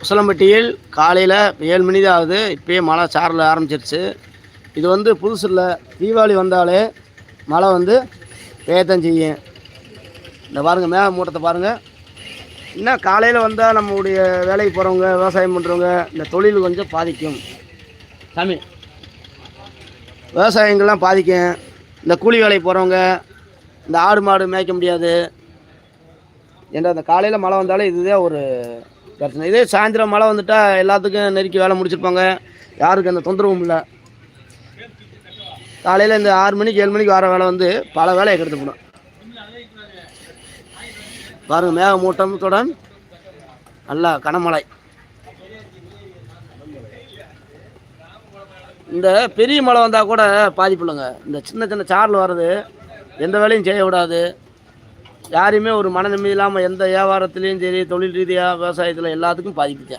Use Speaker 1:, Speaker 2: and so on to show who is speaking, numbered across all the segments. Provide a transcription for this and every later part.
Speaker 1: புசலம்பட்டியில் காலையில் ஏழு மணி தான் ஆகுது. இப்போயே மழை சாரல் ஆரம்பிச்சிருச்சு. இது வந்து புதுசு இல்லை தீபாவளி வந்தாலே மழை வந்து பேத்தம் செய்யும். இந்த பாருங்கள் மேக மூட்டத்தை பாருங்கள் இன்னும் காலையில் வந்தால் நம்மளுடைய வேலைக்கு போகிறவங்க விவசாயம் பண்ணுறவங்க இந்த தொழில் கொஞ்சம் பாதிக்கும். சாமி. விவசாயங்கள்லாம் பாதிக்கும். இந்த கூலி வேலைக்கு போகிறவங்க இந்த ஆடு மாடு மேய்க்க முடியாது. என்ற அந்த காலையில் மழை வந்தாலே இதுதான் ஒரு பிரச்சனை. இதே சாயந்தரம் மழை வந்துட்டா எல்லாத்துக்கும் நெருக்கி வேலை முடிச்சிருப்பாங்க. யாருக்கும் அந்த தொந்தரவும் இல்லை. காலையில் இந்த ஆறு மணிக்கு ஏழு மணிக்கு வர வேலை வந்து பல வேலையை கெடுத்து போடும். பாருங்கள் மேக மூட்டத்துடன் நல்லா கனமழை. இந்த பெரிய மழை வந்தால் கூட பாதிப்பு இல்லைங்க இந்த சின்ன சின்ன சாரல் வர்றது எந்த வேலையும் செய்ய விடாது யாரையுமே ஒரு மன நிம்மதி இல்லாமல் எந்த வியாபாரத்துலேயும் சரி தொழில் ரீதியாக விவசாயத்தில் எல்லாத்துக்கும் பாதிப்பு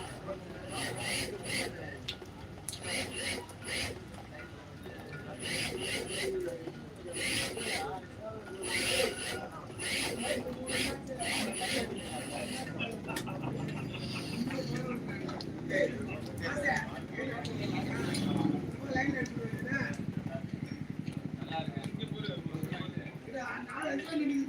Speaker 1: Thank you.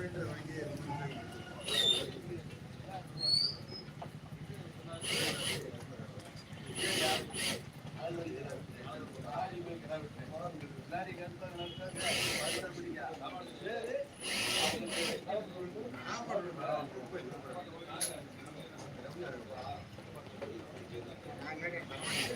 Speaker 1: அப்படின்ற வங்கியை நாங்கள்